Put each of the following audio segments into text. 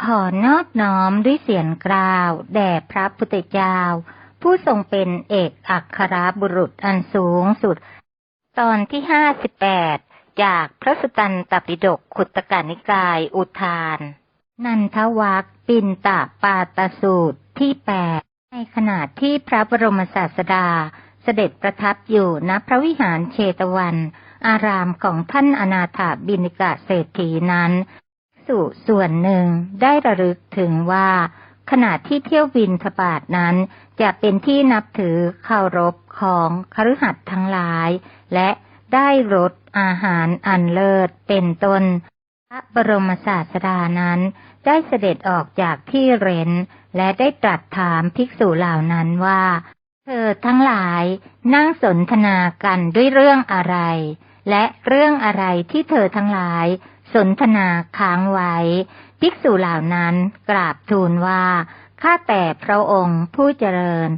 ขอนอบน้อมด้วยเสียงกล่าว แด่พระพุทธเจ้า ผู้ทรงเป็นเอกอัครบุรุษอันสูงสุด ตอนที่ห้าสิบแปดจากพระสุตตันตปิฎกขุตตกานิกายอุทาน นันทวักปินตปาตสูตรที่แปดในขณะที่พระบรมศาสดาเสด็จประทับอยู่ณพระวิหารเชตวัน อารามของท่านอนาถาบินิกาเศรษฐีนั้น สู่ส่วนหนึ่งได้ระลึกถึงว่า ขณะที่เที่ยวบินทบาทนั้น จะเป็นที่นับถือเคารพของคฤหัสถ์ทั้งหลาย และได้รสอาหารอันเลิศเป็นต้น พระบรมศาสดานั้น ได้เสด็จออกจากที่เร้น และได้ตรัสถามภิกษุเหล่านั้นว่า เธอทั้งหลายนั่งสนทนากันด้วยเรื่องอะไร และเรื่องอะไรที่เธอทั้งหลาย สนทนาค้างไว้ ภิกษุเหล่านั้นกราบทูลว่า ข้าแต่พระองค์ผู้เจริญ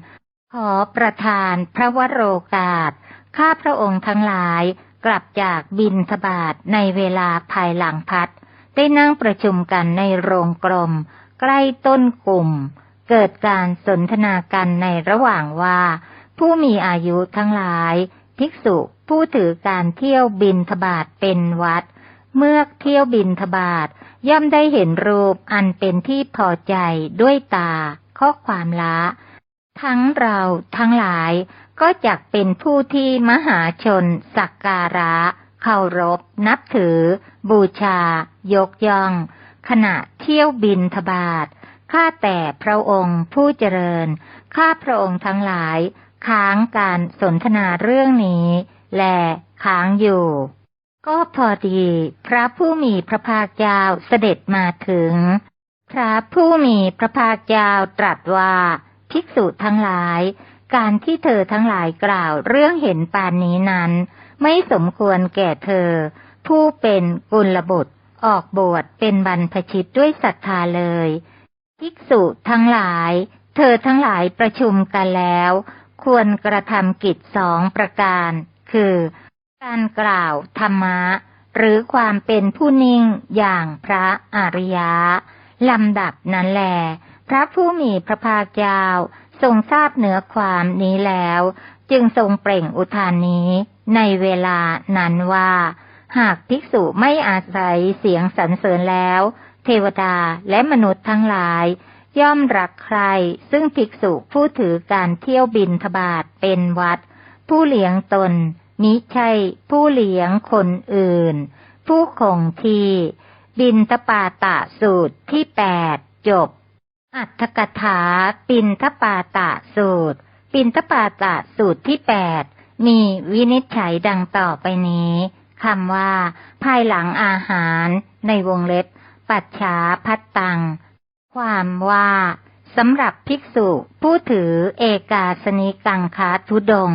ขอประทานพระวโรกาส ข้าพระองค์ทั้งหลายกลับจากบินทบาทในเวลาภายหลังพัด ได้นั่งประชุมกันในโรงกลม ใกล้ต้นกลุ่ม เกิดการสนทนากันในระหว่างว่า ผู้มีอายุทั้งหลาย ภิกษุผู้ถือการเที่ยวบินทบาทเป็นวัด เมื่อเที่ยวบินทบาทย่อมได้เห็นรูปอันเป็นที่พอใจด้วยตา ข้อความละ ทั้งเราทั้งหลายก็จักเป็นผู้ที่มหาชน สักการะ เคารพ นับถือ บูชา ยกย่อง ขณะเที่ยวบินทบาทข้าแต่พระองค์ผู้เจริญ ข้าพระองค์ทั้งหลาย ค้างการสนทนาเรื่องนี้ และค้างอยู่ ก็พอดี พระผู้มีพระภาคเจ้าเสด็จมาถึง พระผู้มีพระภาคเจ้าตรัสว่า ภิกษุทั้งหลาย การที่เธอทั้งหลายกล่าวเรื่องเห็นปานนี้นั้น ไม่สมควรแก่เธอ ผู้เป็นกุลบุตรออกบวชเป็นบรรพชิตด้วยศรัทธาเลย ภิกษุทั้งหลาย เธอทั้งหลายประชุมกันแล้ว ควรกระทำกิจสองประการ คือ การกล่าวธรรมะ หรือความเป็นผู้นิ่งอย่างพระอริยะลำดับนั้นแล พระผู้มีพระภาคเจ้าทรงทราบเหนือความนี้แล้ว จึงทรงเปล่งอุทานนี้ในเวลานั้นว่า หากภิกษุไม่อาศัยเสียงสรรเสริญแล้ว เทวดาและมนุษย์ทั้งหลาย ย่อมรักใคร ซึ่งภิกษุผู้ถือการเที่ยวบินทบาทเป็นวัด ผู้เลี้ยงตน มิใช่ผู้เลี้ยงคนอื่น ผู้คงที่บินทปาตะสูตรที่แปดจบ อัตถกถาปินทปาตะสูตร ปินทปาตะสูตรที่แปดมีวินิจฉัยดังต่อไปนี้คำว่า ภายหลังอาหารในวงเล็บ ปัจฉาพัตตัง ความว่าสำหรับภิกษุผู้ถือเอกาสนิกังคาทุดง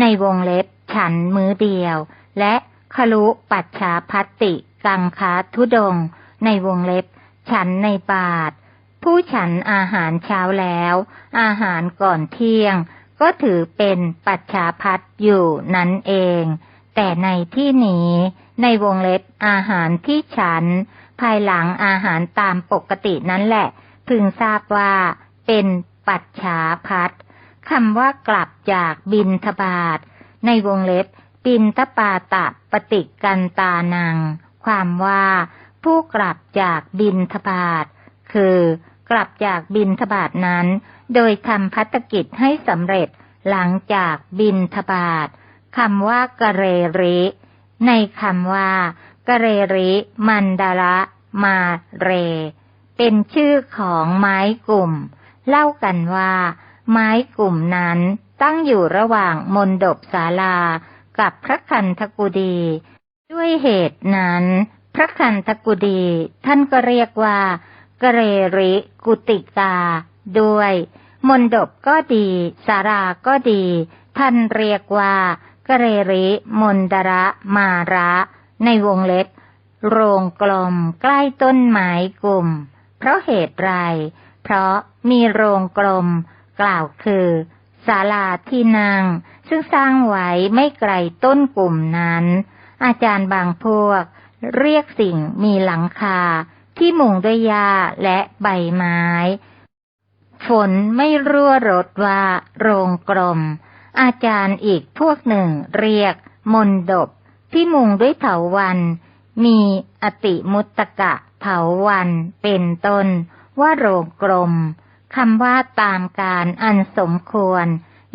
ในวงเล็บ ฉันมือเดียว และคลุปัจฉาพัตติ กังคาทุดง ในวงเล็บ ฉันในบาท ผู้ฉันอาหารเช้าแล้ว อาหารก่อนเที่ยง ก็ถือเป็นปัจฉาพัตอยู่นั่นเอง แต่ในที่นี้ ในวงเล็บอาหารที่ฉัน ภายหลังอาหารตามปกตินั่นแหละ พึงทราบว่าเป็นปัจฉาพัตคำว่ากลับจากบินทบาท ในวงเล็บ ปินทปาตะปฏิกันตานัง ความว่า ผู้กลับจากบินทบาทคือกลับจากบินทบาทนั้น โดยทำพัฒกิจให้สำเร็จหลังจากบินทบาทคำว่ากะเรริ ในคำว่ากะเรริ มันดาระมาเร เป็นชื่อของไม้กลุ่ม เล่ากันว่า ไม้กลุ่มนั้น ตั้งอยู่ระหว่างมนดบศาลา กับพระคันธกุดี ด้วยเหตุนั้น พระคันธกุดี ท่านก็เรียกว่ากเรริกุติกา ด้วย มนดบก็ดีสาราก็ดี ท่านเรียกว่ากเรริมนดระมาระ ในวงเล็บโรงกลมใกล้ต้นไม้กลุ่ม เพราะเหตุไร เพราะมีโรงกลม กล่าวคือ ศาลาที่นั่งซึ่งสร้างไว้ไม่ไกลต้นกลุ่มนั้น อาจารย์บางพวก เรียกสิ่งมีหลังคาที่มุงด้วยหญ้าและใบไม้ ฝนไม่รั่วรดว่าโรงกลม อาจารย์อีกพวกหนึ่งเรียก มนดบ ที่มุงด้วยเถาวัน มีอติมุตตะเถาวันเป็นต้นว่าโรงกลม คำว่าตามการอันสมควร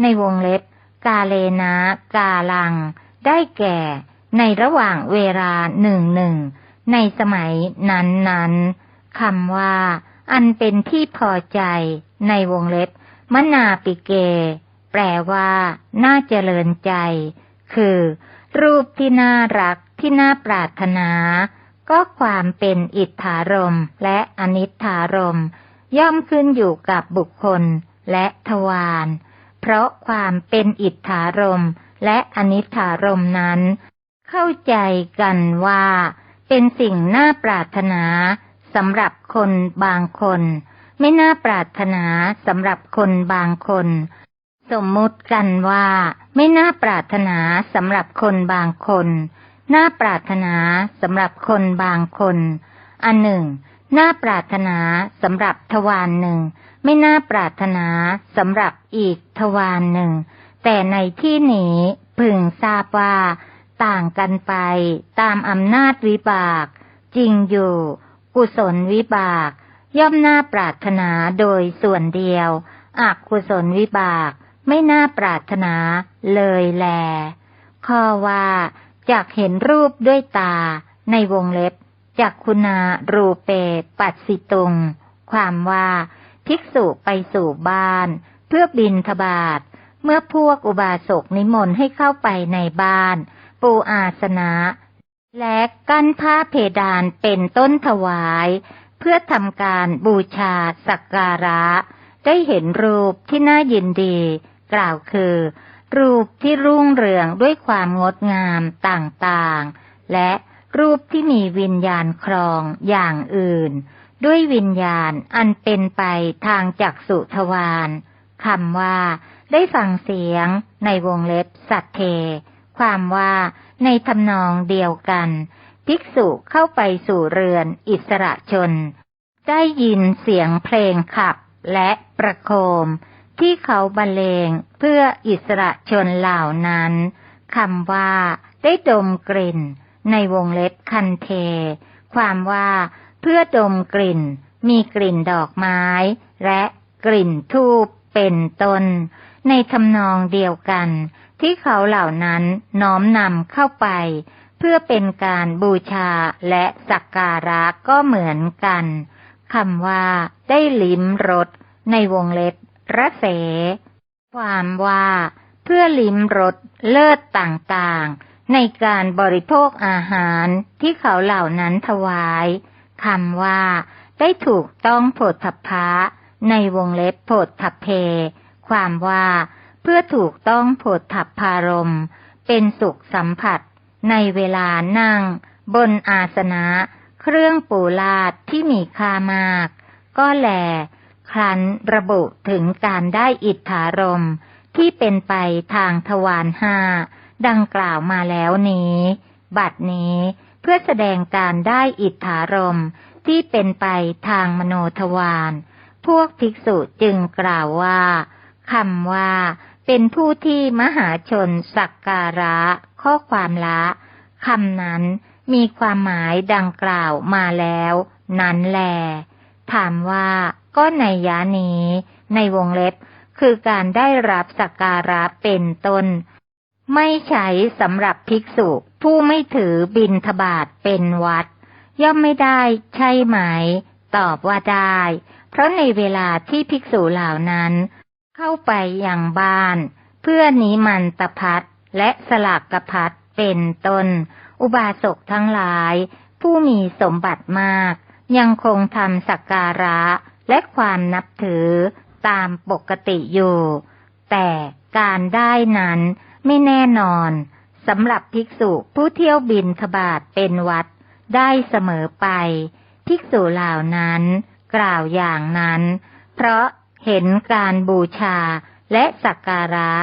ในวงเล็บ กาเลนะ กาลัง ได้แก่ ในระหว่างเวลาหนึ่งหนึ่งในสมัยนั้นนั้นคำว่า อันเป็นที่พอใจ ในวงเล็บ มนาปิเก แปลว่า น่าเจริญใจ คือ รูปที่น่ารักที่น่าปรารถนา ก็ความเป็นอิทธารมและอนิธารม ย่อมขึ้นอยู่กับบุคคลและทวารเพราะความเป็นอิทธารมและอนิธารมนั้น เข้าใจกันว่า เป็นสิ่งน่าปรารถนาสำหรับคนบางคน ไม่น่าปรารถนาสำหรับคนบางคน สมมุติกันว่า ไม่น่าปรารถนาสำหรับคนบางคน น่าปรารถนาสำหรับคนบางคน อันหนึ่ง น่าปรารถนาสำหรับทวารหนึ่ง ไม่น่าปรารถนาสำหรับอีกทวารหนึ่ง แต่ในที่นี้พึงทราบว่า ต่างกันไปตามอำนาจวิบาก จริงอยู่ กุศลวิบาก ย่อมน่าปรารถนาโดยส่วนเดียวอกุศลวิบาก ไม่น่าปรารถนาเลยแล ข้อว่าจากเห็นรูปด้วยตาในวงเล็บ จักคุณารูเป ปัสสิตุง ความว่า ภิกษุไปสู่บ้าน เพื่อบินทบาท เมื่อพวกอุบาสกนิมนต์ให้เข้าไปในบ้าน ปูอาสนะ และกั้นผ้าเพดานเป็นต้นถวาย เพื่อทำการบูชาสักการะ ได้เห็นรูปที่น่ายินดี กล่าวคือ รูปที่รุ่งเรืองด้วยความงดงามต่างๆ และ รูปที่มีวิญญาณครองอย่างอื่น ด้วยวิญญาณอันเป็นไปทางจักสุทวารคำว่า ได้ฟังเสียง ในวงเล็บสัตเท ความว่าในทำนองเดียวกัน ภิกษุเข้าไปสู่เรือนอิสระชน ได้ยินเสียงเพลงขับและประโคม ที่เขาบรรเลงเพื่ออิสระชนเหล่านั้นคำว่า ได้ดมกลิ่น ในวงเล็บคันเท ความว่าเพื่อดมกลิ่น มีกลิ่นดอกไม้ และกลิ่นทูบเป็นต้น ในทำนองเดียวกัน ที่เขาเหล่านั้นน้อมนำเข้าไป เพื่อเป็นการบูชาและสักการะก็เหมือนกันคำว่า ได้ลิ้มรสในวงเล็บระเส ความว่า เพื่อลิ้มรสเลิศต่างๆ ในการบริโภคอาหารที่เขาเหล่านั้นถวายคำว่า ได้ถูกต้องโผฏฐัพพะ ในวงเล็บโผฏฐัพเพ ความว่า เพื่อถูกต้องโผฏฐัพพารม เป็นสุขสัมผัส ในเวลานั่ง บนอาสนะ เครื่องปูลาดที่มีค่ามาก ก็แลครั้นระบุถึงการได้อิทธารมที่เป็นไปทางทวารห้า ดังกล่าวมาแล้วนี้ บัดนี้เพื่อแสดงการได้อิทธารมที่เป็นไปทางมโนทวารพวกภิกษุจึงกล่าวว่าคำว่า เป็นผู้ที่มหาชนสักการะ ข้อความละคำนั้นมีความหมายดังกล่าวมาแล้ว นั้นแล ถามว่าก็ในยานี้ ในวงเล็บคือการได้รับสักการะเป็นต้น ไม่ใช้สำหรับภิกษุ ผู้ไม่ถือบินทบาทเป็นวัด ย่อมไม่ได้ใช่ไหม ตอบว่าได้ เพราะในเวลาที่ภิกษุเหล่านั้น เข้าไปอยังบ้าน เพื่อนิมันตพัดและสลักกพัดเป็นต้น อุบาสกทั้งหลาย ผู้มีสมบัติมาก ยังคงทำสักการะและความนับถือตามปกติอยู่ แต่การได้นั้น ไม่แน่นอนสำหรับภิกษุผู้เที่ยวบินทบาทเป็นวัดได้เสมอไป ภิกษุเหล่านั้น กล่าวอย่างนั้น เพราะเห็นการบูชาและสักการะ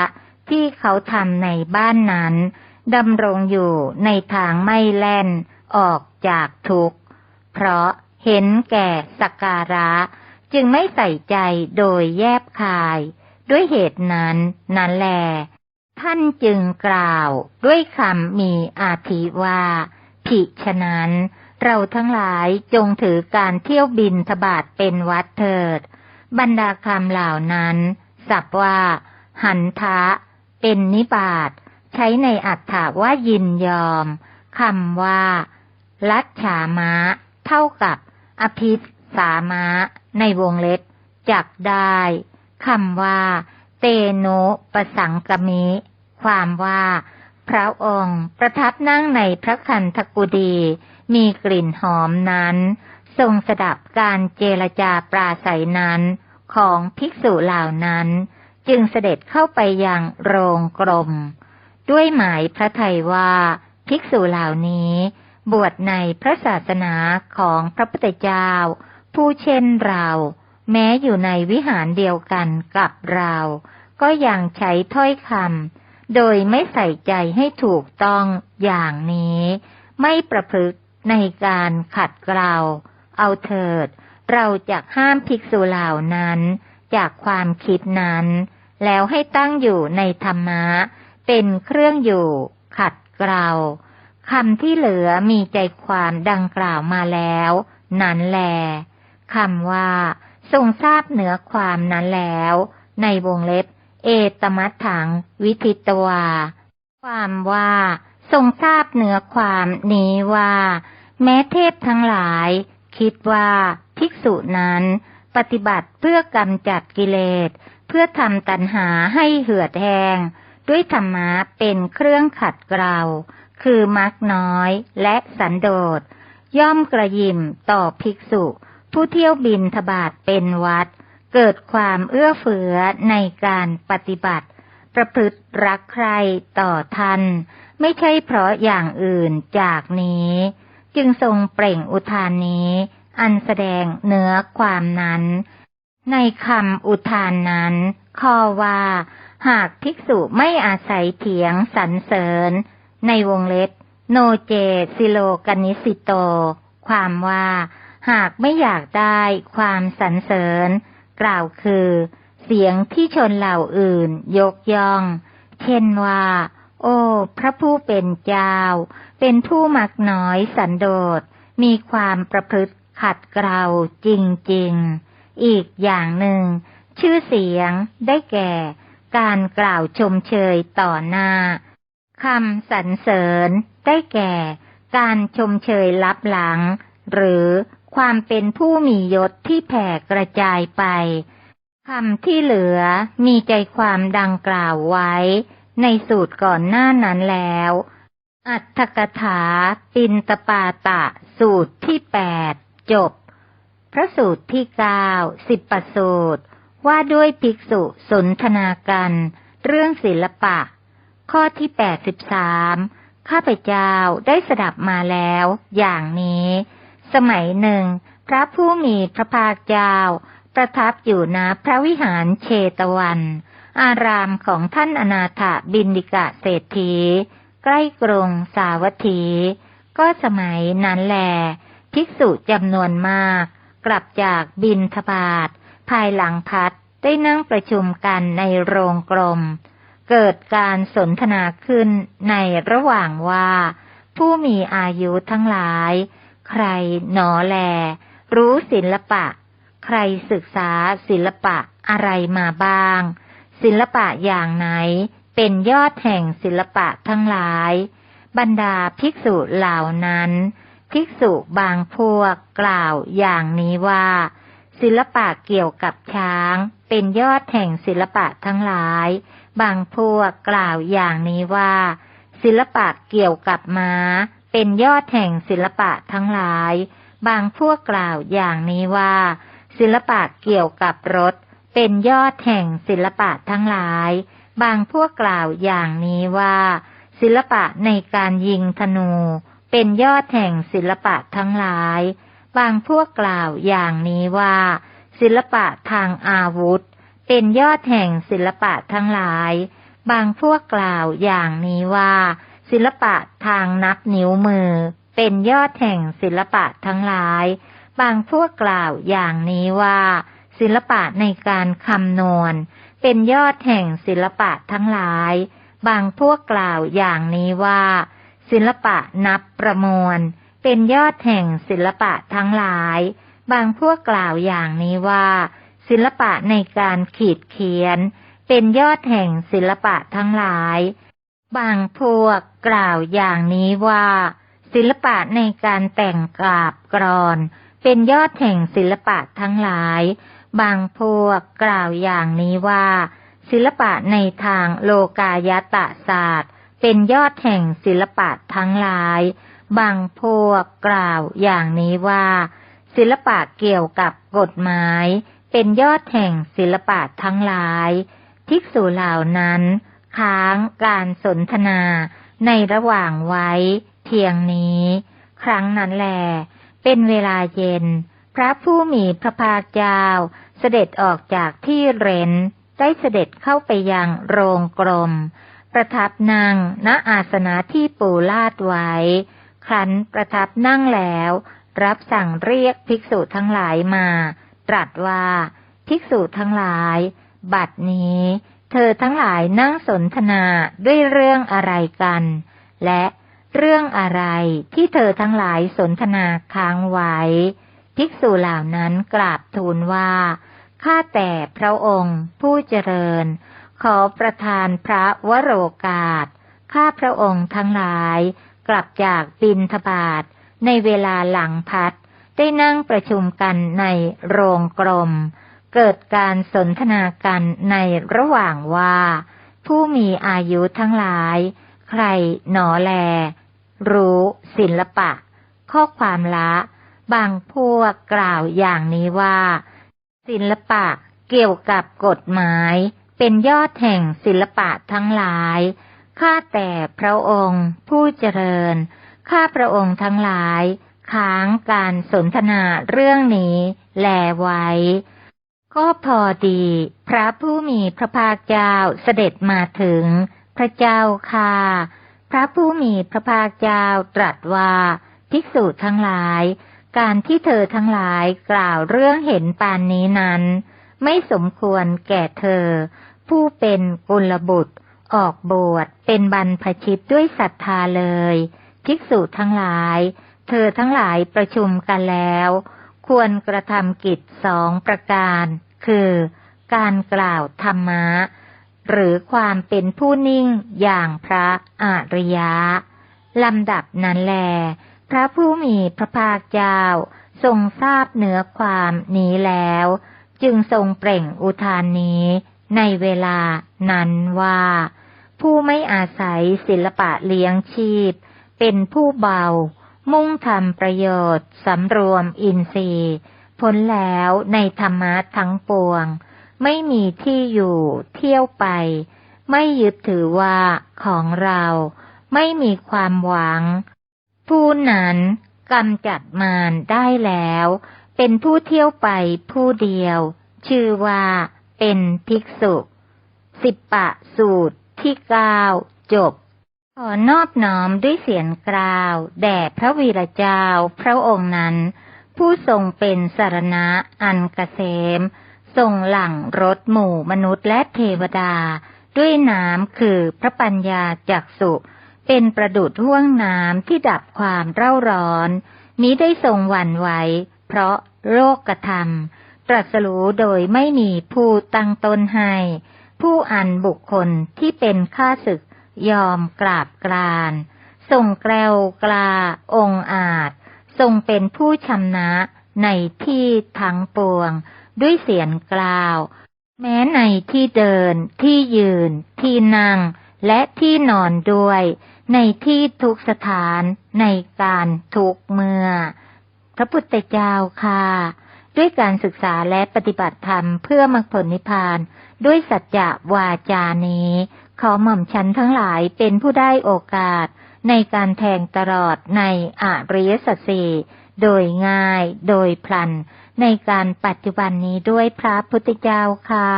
ที่เขาทำในบ้านนั้นดำรงอยู่ในทางไม่แล่นออกจากทุกข์ เพราะเห็นแก่สักการะจึงไม่ใส่ใจโดยแยบคาย ด้วยเหตุนั้นนั้นแล ท่านจึงกล่าวด้วยคำมีอาทิว่าผิฉะนั้น เราทั้งหลายจงถือการเที่ยวบินทบาทเป็นวัดเถิด บรรดาคำเหล่านั้น สับว่า หันทะ เป็นนิบาตใช้ในอัฏฐาว่ายินยอมคำว่า ลัดฉามะ เท่ากับ อภิสามะ ในวงเล็บจักได้คำว่า เตโนประสังกมิ ความว่า พระองค์ประทับนั่งในพระคันธกุฎีมีกลิ่นหอมนั้น ทรงสดับการเจรจาปราศัยนั้นของภิกษุเหล่านั้น จึงเสด็จเข้าไปยังโรงกรมด้วยหมายพระไทยว่า ภิกษุเหล่านี้ บวชในพระศาสนาของพระพุทธเจ้า ผู้เช่นเรา แม้อยู่ในวิหารเดียวกันกับเรา ก็ยังใช้ถ้อยคำโดยไม่ใส่ใจให้ถูกต้องอย่างนี้ ไม่ประพฤติในการขัดเกลาเอาเถิด เราจะห้ามภิกษุเหล่านั้น จากความคิดนั้น แล้วให้ตั้งอยู่ในธรรมะ เป็นเครื่องอยู่ขัดเกลาคำที่เหลือมีใจความดังกล่าวมาแล้ว นั้นแลคำว่า ทรงทราบเหนือความนั้นแล้ว ในวงเล็บ เอตมัตถัง วิทิตวา ความว่าทรงทราบเหนือความนี้ว่า แม้เทพทั้งหลาย คิดว่าภิกษุนั้น ปฏิบัติเพื่อกำจัดกิเลส เพื่อทำตัณหาให้เหือดแห้งด้วยธรรมะเป็นเครื่องขัดเกลาคือมักน้อยและสันโดษ ย่อมกระยิมต่อภิกษุ ผู้เที่ยวบินทบาทเป็นวัด เกิดความเอื้อเฟื้อในการปฏิบัติ ประพฤติรักใครต่อท่านไม่ใช่เพราะอย่างอื่นจากนี้ จึงทรงเปล่งอุทานนี้ อันแสดงเนื้อความนั้น ในคำอุทานนั้น ข้อว่า หากภิกษุไม่อาศัยเถียงสรรเสริญ ในวงเล็บ โนเจสิโลกนิสิโต ความว่า หากไม่อยากได้ความสรรเสริญ กล่าวคือ เสียงที่ชนเหล่าอื่น ยกย่อง เช่นว่า โอ้ พระผู้เป็นเจ้า เป็นผู้มักน้อยสันโดษ มีความประพฤติขัดเกลาจริงๆ อีกอย่างหนึ่ง ชื่อเสียงได้แก่ การกล่าวชมเชยต่อหน้าคำสรรเสริญได้แก่ การชมเชยลับหลัง หรือ ความเป็นผู้มียศที่แผ่กระจายไปคำที่เหลือมีใจความดังกล่าวไว้ ในสูตรก่อนหน้านั้นแล้ว อัตถกถาปินตปาตะ สูตรที่แปดจบ พระสูตรที่เก้าสิบประสูตร ว่าด้วยภิกษุสนทนากัน เรื่องศิลปะ ข้อที่แปดสิบสามข้าพเจ้าได้สดับมาแล้ว อย่างนี้ สมัยหนึ่ง พระผู้มีพระภาคเจ้า ประทับอยู่ณพระวิหารเชตวัน อารามของท่านอนาถบินดิกะเศรษฐี ใกล้กรุงสาวัตถี ก็สมัยนั้นแล ภิกษุจำนวนมาก กลับจากบินทบาท ภายหลังพัดได้นั่งประชุมกันในโรงกลม เกิดการสนทนาขึ้นในระหว่างว่า ผู้มีอายุทั้งหลาย ใครหนอแล รู้ศิลปะ ใครศึกษาศิลปะอะไรมาบ้าง ศิลปะอย่างไหน เป็นยอดแห่งศิลปะทั้งหลาย บรรดาภิกษุเหล่านั้น ภิกษุบางพวกกล่าวอย่างนี้ว่า ศิลปะเกี่ยวกับช้าง เป็นยอดแห่งศิลปะทั้งหลาย บางพวกกล่าวอย่างนี้ว่า ศิลปะเกี่ยวกับม้า เป็นยอดแห่งศิลปะทั้งหลาย บางพวกกล่าวอย่างนี้ว่า ศิลปะเกี่ยวกับรถ เป็นยอดแห่งศิลปะทั้งหลาย บางพวกกล่าวอย่างนี้ว่า ศิลปะในการยิงธนู เป็นยอดแห่งศิลปะทั้งหลาย บางพวกกล่าวอย่างนี้ว่า ศิลปะทางอาวุธ เป็นยอดแห่งศิลปะทั้งหลาย บางพวกกล่าวอย่างนี้ว่า ศิลปะทางนับนิ้วมือ เป็นยอดแห่งศิลปะทั้งหลาย บางพวกกล่าวอย่างนี้ว่า ศิลปะในการคำนวณ เป็นยอดแห่งศิลปะทั้งหลาย บางพวกกล่าวอย่างนี้ว่า ศิลปะนับประมวล เป็นยอดแห่งศิลปะทั้งหลาย บางพวกกล่าวอย่างนี้ว่า ศิลปะในการขีดเขียน เป็นยอดแห่งศิลปะทั้งหลาย บางพวกกล่าวอย่างนี้ว่า ศิลปะในการแต่งกาบกรอน เป็นยอดแห่งศิลปะทั้งหลาย บางพวกกล่าวอย่างนี้ว่า ศิลปะในทางโลกายตะศาสตร์ เป็นยอดแห่งศิลปะทั้งหลาย บางพวกกล่าวอย่างนี้ว่า ศิลปะเกี่ยวกับกฎหมาย เป็นยอดแห่งศิลปะทั้งหลาย ภิกษุเหล่านั้น ค้างการสนทนาในระหว่างไว้เพียงนี้ ครั้งนั้นแล เป็นเวลาเย็น พระผู้มีพระภาคเจ้า เสด็จออกจากที่เร้นได้เสด็จเข้าไปยังโรงกรมประทับนั่งณอาสนะที่ปูลาดไว้ ครั้นประทับนั่งแล้ว รับสั่งเรียกภิกษุทั้งหลายมา ตรัสว่า ภิกษุทั้งหลาย บัดนี้ เธอทั้งหลายนั่งสนทนาด้วยเรื่องอะไรกัน และเรื่องอะไรที่เธอทั้งหลายสนทนาค้างไว้ ภิกษุเหล่านั้นกราบทูลว่า ข้าแต่พระองค์ผู้เจริญ ขอประทานพระวโรกาส ข้าพระองค์ทั้งหลาย กลับจากบินทบาทในเวลาหลังพัด ได้นั่งประชุมกันในโรงกรม เกิดการสนทนากันในระหว่างว่า ผู้มีอายุทั้งหลาย ใครหนอแล รู้ศิลปะ ข้อความละ บางพวกกล่าวอย่างนี้ว่า ศิลปะเกี่ยวกับกฎหมาย เป็นยอดแห่งศิลปะทั้งหลายข้าแต่พระองค์ผู้เจริญ ข้าพระองค์ทั้งหลาย ค้างการสนทนาเรื่องนี้แลไว้ ก็พอดี พระผู้มีพระภาคเจ้าเสด็จมาถึง พระเจ้าค่ะ พระผู้มีพระภาคเจ้าตรัสว่า ภิกษุทั้งหลาย การที่เธอทั้งหลายกล่าวเรื่องเห็นปานนี้นั้น ไม่สมควรแก่เธอ ผู้เป็นกุลบุตร ออกบวชเป็นบรรพชิตด้วยศรัทธาเลย ภิกษุทั้งหลาย เธอทั้งหลายประชุมกันแล้ว ควรกระทำกิจสองประการ คือการกล่าวธรรมะ หรือความเป็นผู้นิ่งอย่างพระอริยะลำดับนั้นแล พระผู้มีพระภาคเจ้า ทรงทราบเนื้อความนี้แล้ว จึงทรงเปล่งอุทานนี้ในเวลานั้นว่า ผู้ไม่อาศัยศิลปะเลี้ยงชีพ เป็นผู้เบา มุ่งทำประโยชน์สำรวมอินทรีย์ พ้นแล้วในธรรมะทั้งปวง ไม่มีที่อยู่ เที่ยวไป ไม่ยึดถือว่าของเรา ไม่มีความหวัง ผู้นั้นกำจัดมารได้แล้ว เป็นผู้เที่ยวไปผู้เดียว ชื่อว่าเป็นภิกษุสิบปะสูตรที่เก้าจบ ขอนอบน้อมด้วยเสียงกล่าว แด่พระวีระเจ้าพระองค์นั้น ผู้ทรงเป็นสารณะอันกเกษม ทรงหลั่งรถหมู่มนุษย์และเทวดา ด้วยน้ำคือพระปัญญาจักสุ เป็นประดุดห่วงน้ำที่ดับความเร่าร้อนนี้ได้ทรงหวั่นไหวเพราะโรคกระทำตรัสรู้โดยไม่มีผู้ตั้งตนให้ ผู้อันบุคคลที่เป็นข้าศึกยอมกราบกราน ทรงแกล้วกลาองอาจ ทรงเป็นผู้ชำนะในที่ทั้งปวง ด้วยเสียงกล่าว แม้ในที่เดิน ที่ยืน ที่นั่ง และที่นอนด้วย ในที่ทุกสถานในการทุกเมื่อ พระพุทธเจ้าค่ะ ด้วยการศึกษาและปฏิบัติธรรมเพื่อมรรคผลนิพพาน ด้วยสัจจะวาจานี้ ขอหม่อมฉันทั้งหลายเป็นผู้ได้โอกาส ในการแทงตลอดในอริยสัจสี่โดยง่าย โดยพลัน ในการปัจจุบันนี้ด้วยพระพุทธเจ้าค่ะ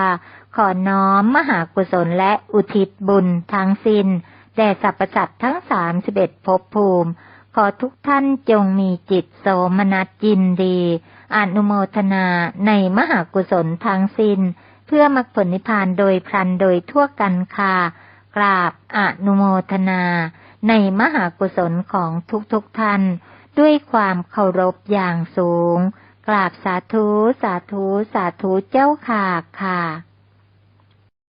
ขอน้อมมหากุศลและอุทิศบุญทั้งสิน้น แด่สรรพสัตว์ทั้งสามสิบเอ็ดภพภูมิ ขอทุกท่านจงมีจิตโสมนัสยินดี อนุโมทนาในมหากุศลทั้งสิน้น เพื่อมรรคผลนิพพานโดยพลันโดยทั่วกันค่ะ กราบอนุโมทนา ในมหากุศลของทุกๆทท่าน ด้วยความเคารพอย่างสูง กราบสาธุ สาธุ สาธุเจ้าค่ะค่ะ